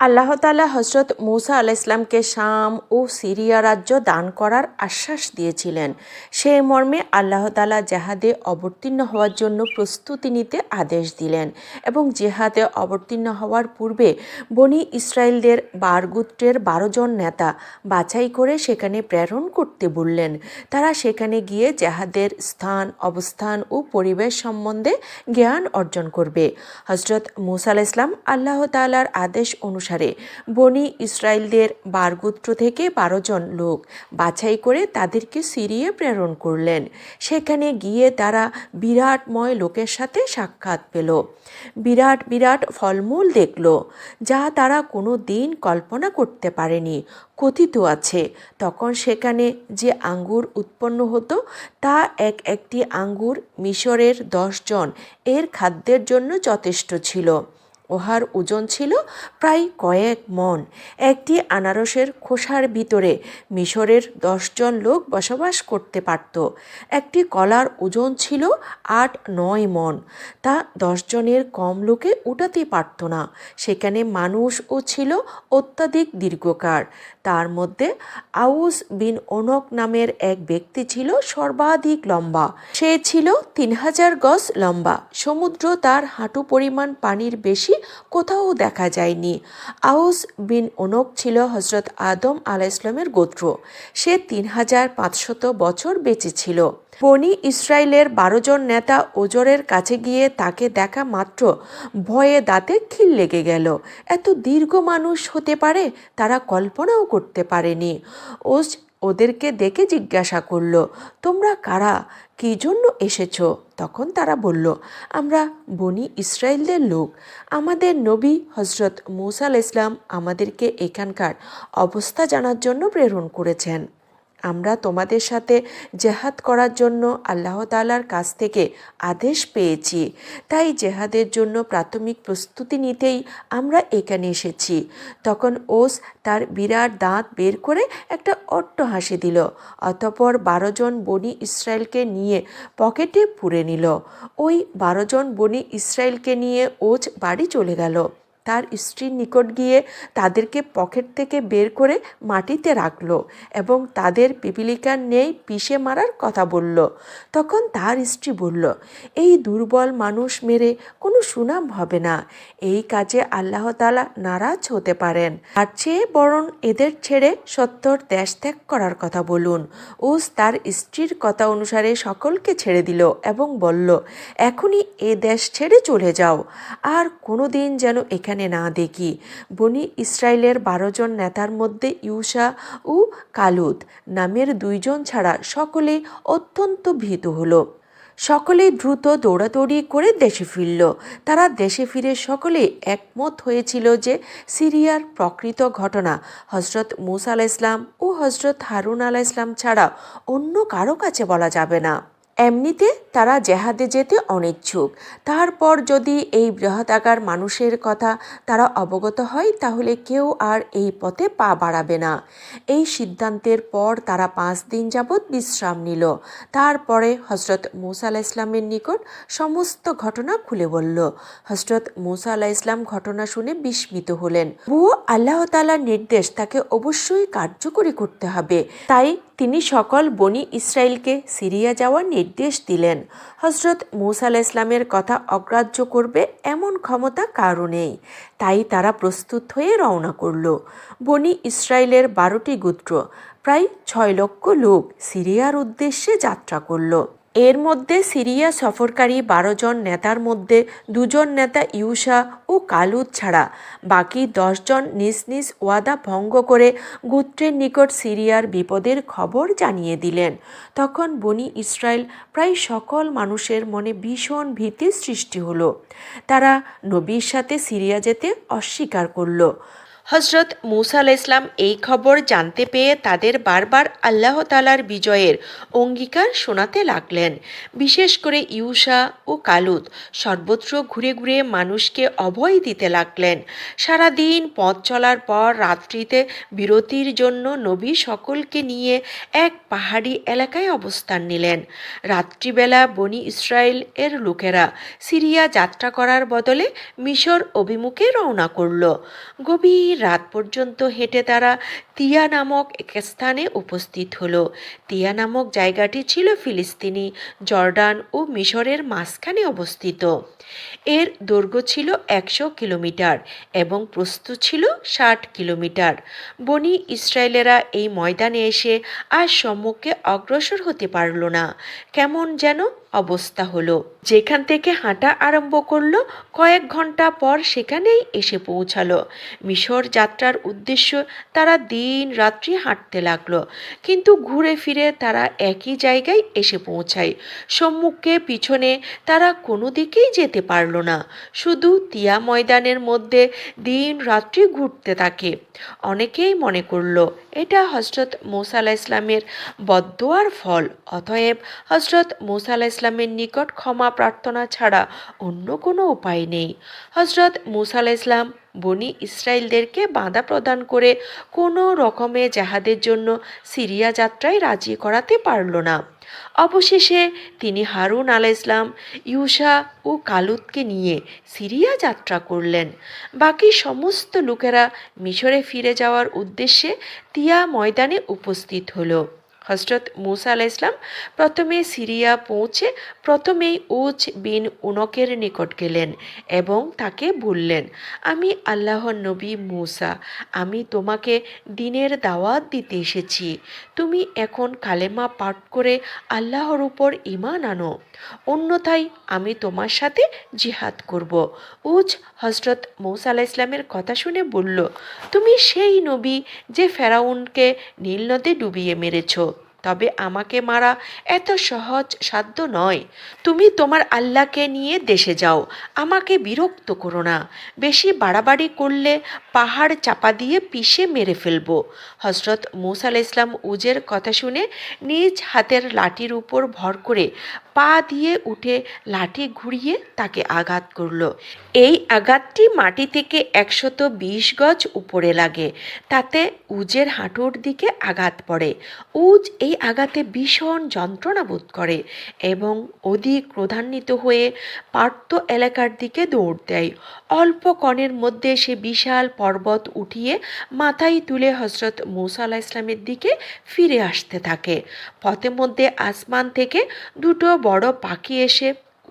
আল্লাহ তালা হজরত মুসা আল ইসলামকে শাম ও সিরিয়া রাজ্য দান করার আশ্বাস দিয়েছিলেন। সেই মর্মে আল্লাহ তালা জেহাদে অবতীর্ণ হওয়ার জন্য প্রস্তুতি নিতে আদেশ দিলেন এবং জেহাদে অবতীর্ণ হওয়ার পূর্বে বনি ইসরায়েলদের বারগুত্রের বারো জন নেতা বাছাই করে সেখানে প্রেরণ করতে বললেন। তারা সেখানে গিয়ে জেহাদের স্থান, অবস্থান ও পরিবেশ সম্বন্ধে জ্ঞান অর্জন করবে। হজরত মুসা আল ইসলাম আল্লাহ তালার আদেশ অনুসারে বনি ইসরায়েলদের বারগুত্র থেকে বারো জন লোক বাছাই করে তাদেরকে সিরিয়ে প্রেরণ করলেন। সেখানে গিয়ে তারা বিরাটময় লোকের সাথে সাক্ষাৎ পেল। বিরাট বিরাট ফলমূল দেখল, যা তারা কোনো দিন কল্পনা করতে পারেনি। কথিত আছে, তখন সেখানে যে আঙ্গুর উৎপন্ন হতো, তা এক একটি আঙ্গুর মিশরের দশজন এর খাদ্যের জন্য যথেষ্ট ছিল। উহার ওজন ছিল প্রায় কয়েক মন। একটি আনারসের খোসার ভিতরে মিশরের দশজন লোক বসবাস করতে পারত। একটি কলার ওজন ছিল আট নয় মন। তা দশজনের কম লোকে উঠাতে পারত না। সেখানে মানুষও ছিল অত্যাধিক দীর্ঘকার। তার মধ্যে আউস বিন অনক নামের এক ব্যক্তি ছিল সর্বাধিক লম্বা। সে ছিল তিন হাজার গজ লম্বা। সমুদ্র তার হাঁটু পরিমাণ পানির বেশি কোথাও দেখা যায়নি। আউস বিন অনক ছিল হজরত আদম আলাহ ইসলামের গোত্র। সে তিন হাজার পাঁচশত বছর বেঁচে ছিল। বনি ইসরায়েলের বারো জন নেতা ওজরের কাছে গিয়ে তাকে দেখা মাত্র ভয়ে দাঁতে খিল লেগে গেল। এত দীর্ঘ মানুষ হতে পারে, তারা কল্পনাও করতে পারেনি। ওজ ওদেরকে দেখে জিজ্ঞাসা করল, তোমরা কারা? কী জন্য এসেছ? তখন তারা বলল, আমরা বনি ইসরায়েলদের লোক। আমাদের নবী হজরত মৌসাল ইসলাম আমাদেরকে এখানকার অবস্থা জানার জন্য প্রেরণ করেছেন। আমরা তোমাদের সাথে জেহাদ করার জন্য আল্লাহ তালার কাছ থেকে আদেশ পেয়েছি। তাই জেহাদের জন্য প্রাথমিক প্রস্তুতি নিতেই আমরা এখানে এসেছি। তখন ওস তার বিরাট দাঁত বের করে একটা অট্ট হাসি দিল, অতপর বারো জন বনি ইসরায়েলকে নিয়ে পকেটে পুরে নিল। ওই বারো জন বনি ইসরায়েলকে নিয়ে ওজ বাড়ি চলে গেল। তার স্ত্রীর নিকট গিয়ে তাদেরকে পকেট থেকে বের করে মাটিতে রাখল এবং তাদের পিপিলিকার নেই পিষে মারার কথা বলল। তখন তার স্ত্রী বলল, এই দুর্বল মানুষ মেরে কোনো সুনাম হবে না। এই কাজে আল্লাহ তালা নারাজ হতে পারেন। আর চেয়ে বরং এদের ছেড়ে সত্তর দেশ ত্যাগ করার কথা বলুন। উস তার স্ত্রীর কথা অনুসারে সকলকে ছেড়ে দিল এবং বলল, এখনই এ দেশ ছেড়ে চলে যাও। আর কোনো দিন যেন এখানে এখানে না দেখি। বনি ইসরায়েলের বারো জন নেতার মধ্যে ইউসা ও কালুদ নামের দুইজন ছাড়া সকলে অত্যন্ত ভীত হলো। সকলেই দ্রুত দৌড়াদৌড়ি করে দেশে ফিরল। তারা দেশে ফিরে সকলে একমত হয়েছিল যে সিরিয়ার প্রকৃত ঘটনা হজরত মুসা আলাহ ইসলাম ও হজরত হারুন আলাহ ইসলাম ছাড়া অন্য কারও কাছে বলা যাবে না। এমনিতে তারা জেহাদে যেতে অনিচ্ছুক। তারপর যদি এই বৃহদাকার মানুষের কথা তারা অবগত হয়, তাহলে কেউ আর এই পথে পা বাড়াবে না। এই সিদ্ধান্তের পর তারা পাঁচ দিন যাবৎ বিশ্রাম নিল। তারপরে হজরত মুসা আলাহ ইসলামের নিকট সমস্ত ঘটনা খুলে বলল। হজরত মুসা আলাহ ইসলাম ঘটনা শুনে বিস্মিত হলেন। ভুয়ো আল্লাহ তালার নির্দেশ তাকে অবশ্যই কার্যকরী করতে হবে। তাই তিনি সকল বনি ইসরায়েলকে সিরিয়া যাওয়ার নির্দেশ দিলেন। হজরত মৌসা আলাহ ইসলামের কথা অগ্রাহ্য করবে এমন ক্ষমতা কারও নেই। তাই তারা প্রস্তুত হয়ে রওনা করল। বনি ইসরায়েলের বারোটি গোত্র, প্রায় ছয় লক্ষ লোক সিরিয়ার উদ্দেশ্যে যাত্রা করল। এর মধ্যে সিরিয়া সফরকারী বারো জন নেতার মধ্যে দুজন নেতা ইউসা ও কালুদ ছাড়া। বাকি দশজন নিজ নিজ ওয়াদা ভঙ্গ করে গোত্রের নিকট সিরিয়ার বিপদের খবর জানিয়ে দিলেন। তখন বনি ইসরায়েল প্রায় সকল মানুষের মনে ভীষণ ভীতির সৃষ্টি হলো। তারা নবীর সাথে সিরিয়া যেতে অস্বীকার করল। হজরত মুসা আলাহ ইসলাম এই খবর জানতে পেয়ে তাদের বারবার আল্লাহ তালার বিজয়ের অঙ্গীকার শোনাতে লাগলেন। বিশেষ করে ইউসা ও কালুত সর্বত্র ঘুরে ঘুরে মানুষকে অভয় দিতে লাগলেন। সারাদিন পথ চলার পর রাত্রিতে বিরতির জন্য নবী সকলকে নিয়ে এক পাহাড়ি এলাকায় অবস্থান নিলেন। রাত্রিবেলা বনি ইসরায়েল এর লোকেরা সিরিয়া যাত্রা করার বদলে মিশর অভিমুখে রওনা করল। গভীর রাত পর্যন্ত হেঁটে তারা তিয়া নামক এক স্থানে উপস্থিত হলো। তিয়া নামক জায়গাটি ছিল ফিলিস্তিনি, জর্ডান ও মিশরের মাঝখানে অবস্থিত। এর দৈর্ঘ্য ছিল একশো কিলোমিটার এবং প্রস্থ ছিল ষাট কিলোমিটার। বনি ইসরায়েলেরা এই ময়দানে এসে আর সম্মুখে অগ্রসর হতে পারল না। কেমন যেন অবস্থা হলো। যেখান থেকে হাঁটা আরম্ভ করল, কয়েক ঘণ্টা পর সেখানেই এসে পৌঁছালো। মিশর যাত্রার উদ্দেশ্য তারা দিন রাত্রি হাঁটতে লাগল। কিন্তু ঘুরে ফিরে তারা একই জায়গায় এসে পৌঁছায়। সম্মুখে পিছনে তারা কোনো দিকেই যেতে পারল না। শুধু তিয়া ময়দানের মধ্যে দিন রাত্রি ঘুরতে থাকে। অনেকেই মনে করল, এটা হজরত মোসা ইসলামের বদোয়ার ফল। অতএব হজরত মোসা ইসলামের নিকট ক্ষমা প্রার্থনা ছাড়া অন্য কোনো উপায় নেই। হজরত মুসা ইসলাম বনি ইসরায়েলদেরকে বাঁধা প্রদান করে কোনো রকমে জাহাদের জন্য সিরিয়া যাত্রায় রাজি করাতে পারল না। অবশেষে তিনি হারুন আলাহ ইসলাম ইউসা ও কালুতকে নিয়ে সিরিয়া যাত্রা করলেন। বাকি সমস্ত লোকেরা মিশরে ফিরে যাওয়ার উদ্দেশ্যে তিয়া ময়দানে উপস্থিত হলো। হজরত মুসা আলাহ ইসলাম প্রথমে সিরিয়া পৌঁছে প্রথমেই উচ বিন উনকের নিকট গেলেন এবং তাকে বললেন, আমি আল্লাহর নবী মুসা, আমি তোমাকে দিনের দাওয়াত দিতে এসেছি। তুমি এখন কালেমা পাঠ করে আল্লাহর উপর ইমান আনো। অন্যথায় আমি তোমার সাথে জিহাদ করব। উজ হজরত মৌসা আলাহ ইসলামের কথা শুনে বলল, তুমি সেই নবী যে ফেরাউনকে নীল নদে ডুবিয়ে মেরেছো। তবে আমাকে মারা এত সহজ সাধ্য নয়। তুমি তোমার আল্লাহকে নিয়ে দেশে যাও, আমাকে বিরক্ত করো না। বেশি বাড়াবাড়ি করলে পাহাড় চাপা দিয়ে পিষে মেরে ফেলব। হজরত মুসা ইসলাম উজের কথা শুনে নিজ হাতের লাঠির উপর ভর করে পা দিয়ে উঠে লাঠি ঘুরিয়ে তাকে আঘাত করল। এই আঘাতটি মাটি থেকে একশত বিশ গজ উপরে লাগে। তাতে উজের হাঁটুর দিকে আঘাত পড়ে। উজ এই আঘাতে ভীষণ যন্ত্রণা বোধ করে এবং অধিক ক্রোধান্বিত হয়ে পার্থ এলাকার দিকে দৌড় দেয়। অল্প কণের মধ্যে সে বিশাল পর্বত উঠিয়ে মাথায় তুলে হজরত মুসা ইসলামের দিকে ফিরে আসতে থাকে। পথে মধ্যে আসমান থেকে দুটো বড় পাখি এসে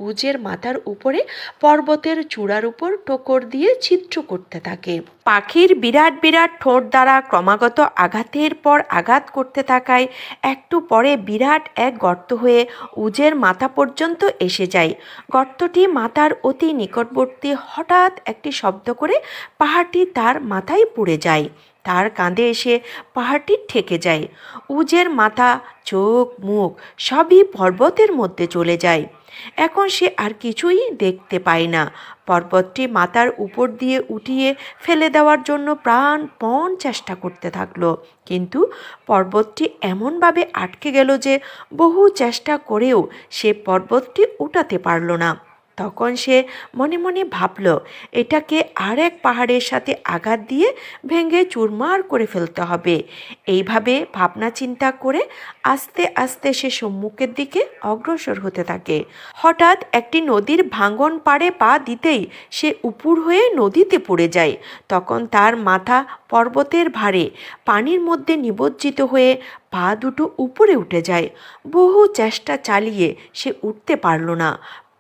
উজের মাথার উপরে পর্বতের চূড়ার উপর টোকর দিয়ে ছিদ্র করতে থাকে। পাখির বিরাট বিরাট ঠোঁট দ্বারা ক্রমাগত আঘাতের পর আঘাত করতে থাকায় একটু পরে বিরাট এক গর্ত হয়ে উজের মাথা পর্যন্ত এসে যায়। গর্তটি মাথার অতি নিকটবর্তী হঠাৎ একটি শব্দ করে পাহাড়টি তার মাথায় পুড়ে যায়। তার কাঁধে এসে পাহাড়টি ঠেকে যায়। উজের মাথা, চোখ, মুখ সবই পর্বতের মধ্যে চলে যায়। এখন সে আর কিছুই দেখতে পায় না। পর্বতটি মাথার উপর দিয়ে উঠিয়ে ফেলে দেওয়ার জন্য প্রাণপণ চেষ্টা করতে থাকল। কিন্তু পর্বতটি এমনভাবে আটকে গেল যে বহু চেষ্টা করেও সে পর্বতটি উঠাতে পারল না। তখন সে মনে মনে ভাবল, এটাকে আর এক পাহাড়ের সাথে আঘাত দিয়ে ভেঙে চুরমার করে ফেলতে হবে। এইভাবে ভাবনা চিন্তা করে আস্তে আস্তে সে সম্মুখের দিকে অগ্রসর হতে থাকে। হঠাৎ একটি নদীর ভাঙন পাড়ে পা দিতেই সে উপুর হয়ে নদীতে পড়ে যায়। তখন তার মাথা পর্বতের ভারে পানির মধ্যে নিমজ্জিত হয়ে পা দুটো উপরে উঠে যায়। বহু চেষ্টা চালিয়ে সে উঠতে পারল না।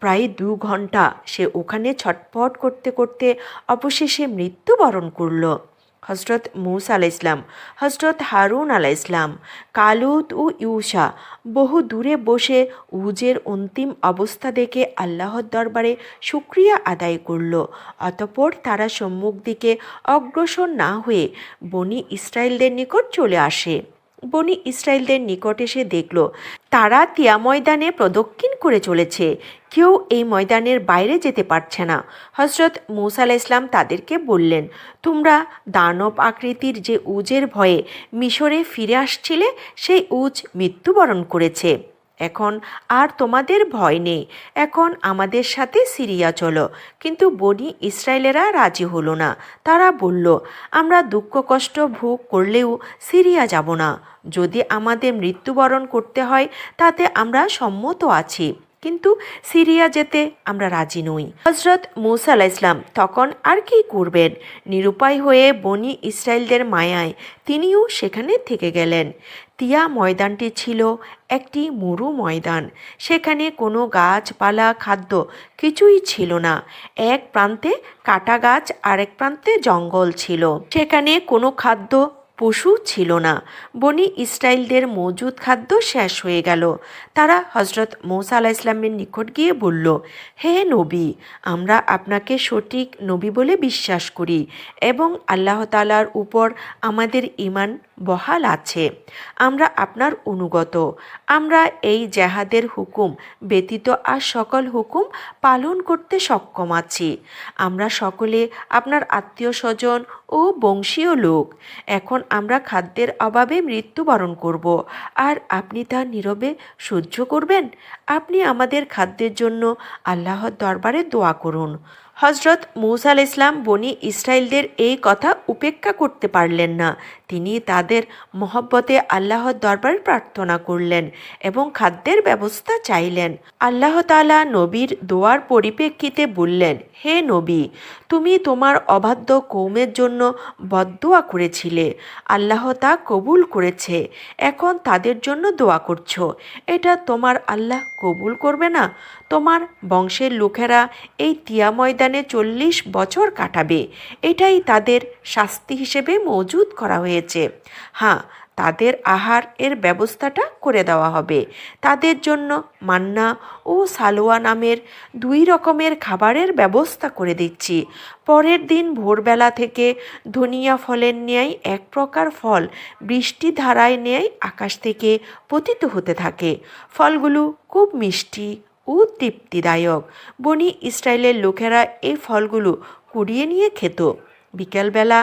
প্রায় দু ঘণ্টা সে ওখানে ছটপট করতে করতে অবশেষে মৃত্যুবরণ করল। হজরত মুসা আলাহ ইসলাম হজরত হারুন আলাহ ইসলাম কালুত ও ইউসা বহু দূরে বসে উজের অন্তিম অবস্থা দেখে আল্লাহর দরবারে শুক্রিয়া আদায় করল। অতপর তারা সম্মুখ দিকে অগ্রসর না হয়ে বনি ইসরায়েলদের নিকট চলে আসে। বনি ইসরায়েলদের নিকট এসে দেখল তারা তিয়া ময়দানে প্রদক্ষিণ করে চলেছে। কেউ এই ময়দানের বাইরে যেতে পারছে না। হজরত মুসা আলাহ ইসলাম তাদেরকে বললেন, তোমরা দানব আকৃতির যে উজের ভয়ে মিশরে ফিরে আসছিলে, সেই উজ মৃত্যুবরণ করেছে। এখন আর তোমাদের ভয় নেই। এখন আমাদের সাথে সিরিয়া চলো। কিন্তু বনি ইসরায়েলেরা রাজি হলো না। তারা বলল, আমরা দুঃখ কষ্ট ভোগ করলেও সিরিয়া যাব না। যদি আমাদের মৃত্যুবরণ করতে হয়, তাতে আমরা সম্মত আছি। কিন্তু সিরিয়া যেতে আমরা রাজি নই। হজরত মুসা আলাহ ইসলাম তখন আর কি করবেন? নিরুপায় হয়ে বনি ইসরায়েলদের মায়ায় তিনিও সেখানে থেকে গেলেন। তিয়া ময়দানটি ছিল একটি মরু ময়দান। সেখানে কোনো গাছপালা, খাদ্য কিছুই ছিল না। এক প্রান্তে কাটা গাছ, আরেক প্রান্তে জঙ্গল ছিল। সেখানে কোনো খাদ্য পশু ছিল না। বনি ইসরায়েলদের মজুদ খাদ্য শেষ হয়ে গেল। তারা হজরত মৌসা আলাহ ইসলামের নিকট গিয়ে বলল, হে নবী, আমরা আপনাকে সঠিক নবী বলে বিশ্বাস করি এবং আল্লাহ তালার উপর আমাদের ইমান বহাল আছে। আমরা আপনার অনুগত। আমরা এই জেহাদের হুকুম ব্যতীত আর সকল হুকুম পালন করতে সক্ষম আছি। আমরা সকলে আপনার আত্মীয় স্বজন ও বংশীয় লোক। এখন আমরা খাদ্যের অভাবে মৃত্যুবরণ করব। আর আপনি তা নীরবে সহ্য করবেন? আপনি আমাদের খাদ্যের জন্য আল্লাহর দরবারে দোয়া করুন। হজরত মুসা আল ইসলাম বনি ইসরায়েলদের এই কথা উপেক্ষা করতে পারলেন না তিনি তাদের মহব্বতে আল্লাহর দরবার প্রার্থনা করলেন এবং খাদ্যের ব্যবস্থা চাইলেন। আল্লাহ তালা নবীর দোয়ার পরিপ্রেক্ষিতে বললেন, হে নবী, তুমি তোমার অবাধ্য কৌমের জন্য বদদোয়া করেছিলে। আল্লাহ তা কবুল করেছে। এখন তাদের জন্য দোয়া করছ। এটা তোমার আল্লাহ কবুল করবে না। তোমার বংশের লোকেরা এই তিয়া ময়দানে চল্লিশ বছর কাটাবে। এটাই তাদের শাস্তি হিসেবে মজুদ করা হয়েছে। হ্যাঁ তাদের আহার এর ব্যবস্থাটা করে দেওয়া হবে। তাদের জন্য মান্না ও সালোয়া নামের দুই রকমের খাবারের ব্যবস্থা করে দিচ্ছি। পরের দিন ভোরবেলা থেকে ধনিয়া ফলের ন্যায় এক প্রকার ফল বৃষ্টি ধারায় ন্যায় আকাশ থেকে পতিত হতে থাকে। ফলগুলো খুব মিষ্টি ও তৃপ্তিদায়ক। বনি ইসরায়েলের লোকেরা এই ফলগুলো কুড়িয়ে নিয়ে খেত। বিকেলবেলা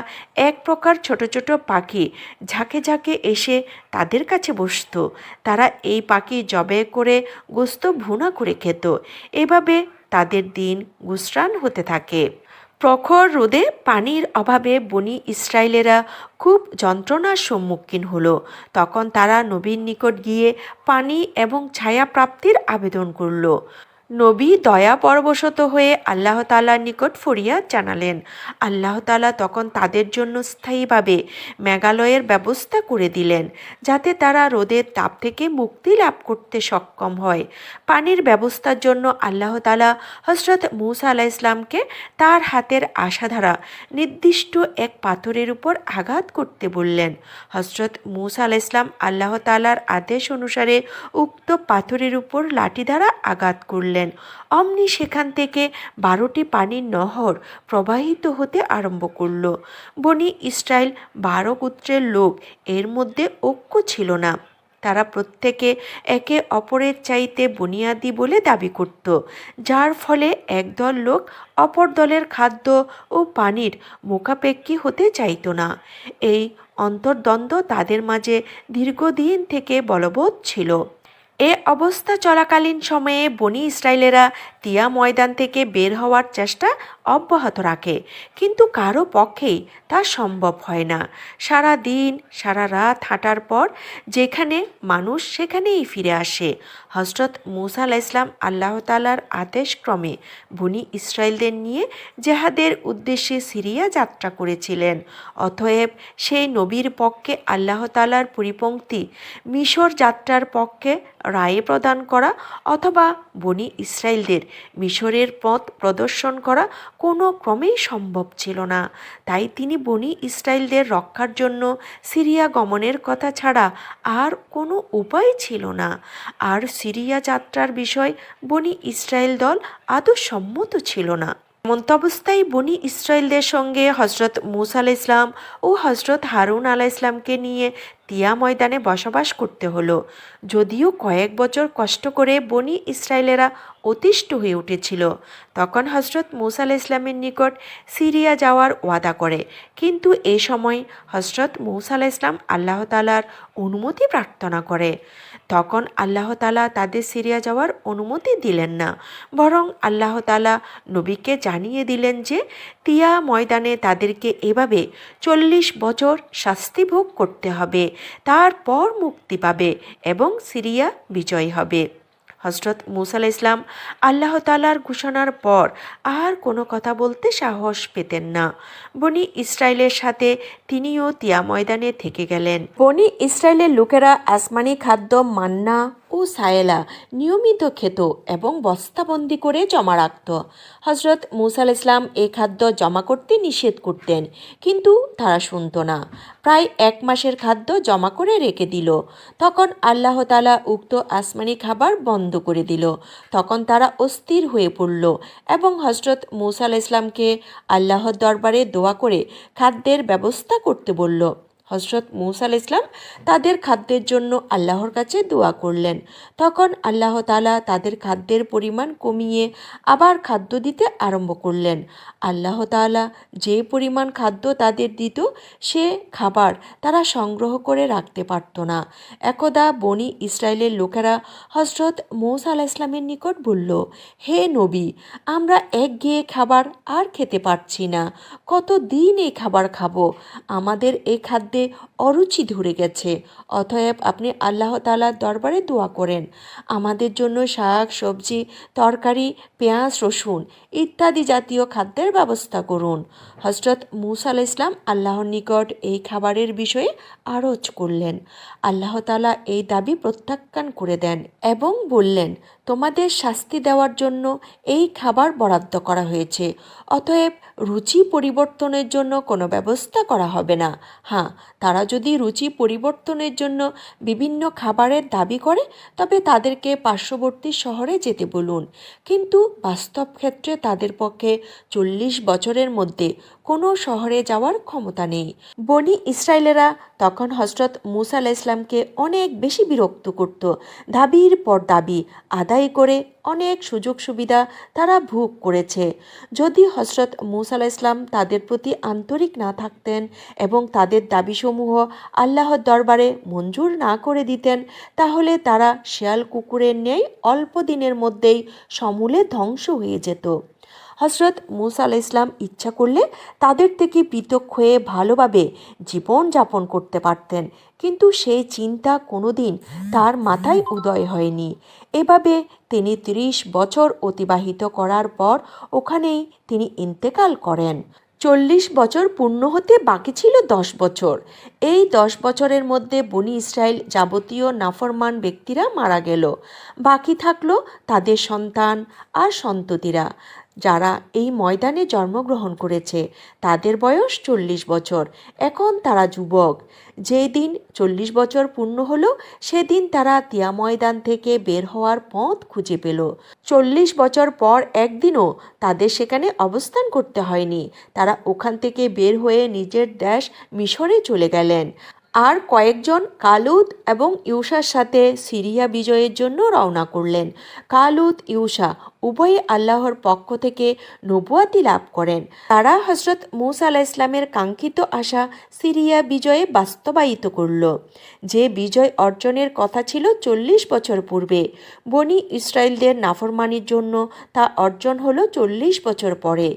এক প্রকার ছোট ছোট পাখি ঝাঁকে ঝাঁকে এসে তাদের কাছে বসতো। তারা এই পাখি জবে করে গোস্ত ভুনা করে খেত। এভাবে তাদের দিন গুসরান হতে থাকে। প্রখর রোদে পানির অভাবে বনি ইসরায়েলেরা খুব যন্ত্রণার সম্মুখীন হলো। তখন তারা নবীর নিকট গিয়ে পানি এবং ছায়া প্রাপ্তির আবেদন করল। নবী দয়া পরবশত হয়ে আল্লাহ তালার নিকট ফরিয়াদ জানালেন। আল্লাহ তালা তখন তাদের জন্য স্থায়ীভাবে মেঘালয়ের ব্যবস্থা করে দিলেন, যাতে তারা রোদের তাপ থেকে মুক্তি লাভ করতে সক্ষম হয়। পানির ব্যবস্থার জন্য আল্লাহ তালা হজরত মুসা আলাহ ইসলামকে তার হাতের আশাধারা নির্দিষ্ট এক পাথরের উপর আঘাত করতে বললেন। হজরত মুসা আলাহ ইসলাম আল্লাহ তালার আদেশ অনুসারে উক্ত পাথরের উপর লাঠি দ্বারা আঘাত করলেন। অমনি সেখান থেকে বারোটি পানির নহর প্রবাহিত হতে আরম্ভ করল। বনি ইসরায়েল বারো গোত্রের লোক, এর মধ্যে ঐক্য ছিল না। তারা প্রত্যেকে একে অপরের চাইতে বুনিয়াদি বলে দাবি করত, যার ফলে একদল লোক অপর দলের খাদ্য ও পানির মুখাপেক্ষী হতে চাইতো না। এই অন্তর্দ্বন্দ্ব তাদের মাঝে দীর্ঘদিন থেকে বলবৎ ছিল। এ অবস্থা চলাকালীন সময়ে বনি ইসরায়েলেরা তিয়া ময়দান থেকে বের হওয়ার চেষ্টা অব্যাহত রাখে। কিন্তু কারও পক্ষেই তা সম্ভব হয় না। সারা দিন, সারা রাত হাঁটার পর যেখানে মানুষ সেখানেই ফিরে আসে। হজরত মুসা আলাহ ইসলাম আল্লাহ তালার আদেশক্রমে বনি ইসরায়েলদের নিয়ে জেহাদের উদ্দেশ্যে সিরিয়া যাত্রা করেছিলেন। অতএব সেই নবীর পক্ষে আল্লাহ তালার পরিপঙ্ক্তি মিশর যাত্রার পক্ষে রায়ে প্রদান করা অথবা বনি ইসরায়েলদের মিশরের পথ প্রদর্শন করা কোনো ক্রমেই সম্ভব ছিল না। তাই তিনি বনি ইসরায়েলদের রক্ষার জন্য সিরিয়া গমনের কথা ছাড়া আর কোনো উপায় ছিল না। আর সিরিয়া যাত্রার বিষয় বনি ইসরায়েল দল আদৌ সম্মত ছিল না। এমতাবস্থায় বনি ইসরায়েলদের সঙ্গে হজরত মুসা আলাহ ইসলাম ও হজরত হারুন আলাহ ইসলামকে নিয়ে তিয়া ময়দানে বসবাস করতে হলো। যদিও কয়েক বছর কষ্ট করে বনি ইসরায়েলেরা অতিষ্ঠ হয়ে উঠেছিল। তখন হজরত মুসা ইসলামের নিকট সিরিয়া যাওয়ার ওয়াদা করে। কিন্তু এ সময় হজরত মুসা ইসলাম আল্লাহ তালার অনুমতি প্রার্থনা করে। তখন আল্লাহ তালা তাদের সিরিয়া যাওয়ার অনুমতি দিলেন না। বরং আল্লাহ তালা নবীকে জানিয়ে দিলেন যে তিয়া ময়দানে তাদেরকে এভাবে চল্লিশ বছর শাস্তি ভোগ করতে হবে। তারপর মুক্তি পাবে এবং সিরিয়া বিজয়ী হবে। হজরত মুসাল ইসলাম আল্লাহ তালার ঘোষণার পর আর কোনো কথা বলতে সাহস পেতেন না। বনি ইসরায়েলের সাথে তিনিও তিয়া ময়দানে থেকে গেলেন। বনি ইসরায়েলের লোকেরা আসমানি খাদ্য মান্না ও সায়েলা নিয়মিত খেত এবং বস্তাবন্দি করে জমা রাখত। হজরত মুসা আলাহ ইসলাম এই খাদ্য জমা করতে নিষেধ করতেন, কিন্তু তারা শুনত না। প্রায় এক মাসের খাদ্য জমা করে রেখে দিল। তখন আল্লাহ তালা উক্ত আসমানি খাবার বন্ধ করে দিল। তখন তারা অস্থির হয়ে পড়ল এবং হজরত মুসা আলাহ ইসলামকে আল্লাহর দরবারে দোয়া করে খাদ্যের ব্যবস্থা করতে বলল। হজরত মুসা আল ইসলাম তাদের খাদ্যের জন্য আল্লাহর কাছে দোয়া করলেন। তখন আল্লাহ তালা তাদের খাদ্যের পরিমাণ কমিয়ে আবার খাদ্য দিতে আরম্ভ করলেন। আল্লাহ তালা যে পরিমাণ খাদ্য তাদের দিত, সে খাবার তারা সংগ্রহ করে রাখতে পারত না। একদা বনি ইসরায়েলের লোকেরা হজরত মৌসা আলাহ ইসলামের নিকট বলল, হে নবী, আমরা একঘেয়ে খাবার আর খেতে পারছি না। কত দিন এই খাবার খাব? আমাদের এই খাদ্যে অরুচি ধরে গেছে। অতএব আপনি আল্লাহ তালার দরবারে দোয়া করেন। আমাদের জন্য শাক, সবজি, তরকারি, পেঁয়াজ, রসুন ইত্যাদি জাতীয় খাদ্যের ব্যবস্থা করুন। হজরত মুসা আল ইসলাম আল্লাহর নিকট এই খাবারের বিষয়ে আরজ করলেন। আল্লাহ তালা এই দাবি প্রত্যাখ্যান করে দেন এবং বললেন তোমাদের শাস্তি দেওয়ার জন্য এই খাবার বরাদ্দ করা হয়েছে। অতএব রুচি পরিবর্তনের জন্য কোনো ব্যবস্থা করা হবে না। হ্যাঁ তারা যদি রুচি পরিবর্তনের জন্য বিভিন্ন খাবারের দাবি করে, তবে তাদেরকে পার্শ্ববর্তী শহরে যেতে বলুন। কিন্তু বাস্তব ক্ষেত্রে তাদের পক্ষে চল্লিশ বছরের মধ্যে কোনো শহরে যাওয়ার ক্ষমতা নেই। বনি ইসরায়েলেরা তখন হজরত মুসা আলাহ ইসলামকে অনেক বেশি বিরক্ত করত। দাবির পর দাবি, আদায় করে অনেক সুযোগ সুবিধা তারা ভোগ করেছে। যদি হজরত মুসা ইসলাম তাদের প্রতি আন্তরিক না থাকতেন এবং তাদের দাবিসমূহ আল্লাহর দরবারে মঞ্জুর না করে দিতেন, তাহলে তারা শেয়াল কুকুরের ন্যায় অল্প দিনের মধ্যেই সমূলে ধ্বংস হয়ে যেত। হজরত মুসা আলাহ ইসলাম ইচ্ছা করলে তাদের থেকে পৃথক হয়ে ভালোভাবে জীবন যাপন করতে পারতেন। কিন্তু সেই চিন্তা কোনোদিন তার মাথায় উদয় হয়নি। এভাবে তিনি ত্রিশ বছর অতিবাহিত করার পর ওখানেই তিনি ইন্তেকাল করেন। চল্লিশ বছর পূর্ণ হতে বাকি ছিল দশ বছর। এই দশ বছরের মধ্যে বনি ইসরায়েল যাবতীয় নাফরমান ব্যক্তিরা মারা গেল। বাকি থাকল তাদের সন্তান আর সন্ততিরা। যারা এই ময়দানে জন্মগ্রহণ করেছে, তাদের বয়স চল্লিশ বছর। এখন তারা যুবক। যেই দিন চল্লিশ বছর পূর্ণ হলো, সেদিন তারা তিয়া ময়দান থেকে বের হওয়ার পথ খুঁজে পেল। চল্লিশ বছর পর একদিনও তাদের সেখানে অবস্থান করতে হয়নি। তারা ওখান থেকে বের হয়ে নিজের দেশ মিশরে চলে গেলেন। আর কয়েকজন কালুদ এবং ইউসার সাথে সিরিয়া বিজয়ের জন্য রওনা করলেন। কালুদ, ইউসা উভয়ে আল্লাহর পক্ষ থেকে নবুয়াতি লাভ করেন। তারা হজরত মুসা আলাহ ইসলামের কাঙ্ক্ষিত আশা সিরিয়া বিজয়ে বাস্তবায়িত করল। যে বিজয় অর্জনের কথা ছিল চল্লিশ বছর পূর্বে। বনি ইসরায়েলদের নাফরমানির জন্য তা অর্জন হলো চল্লিশ বছর পরে।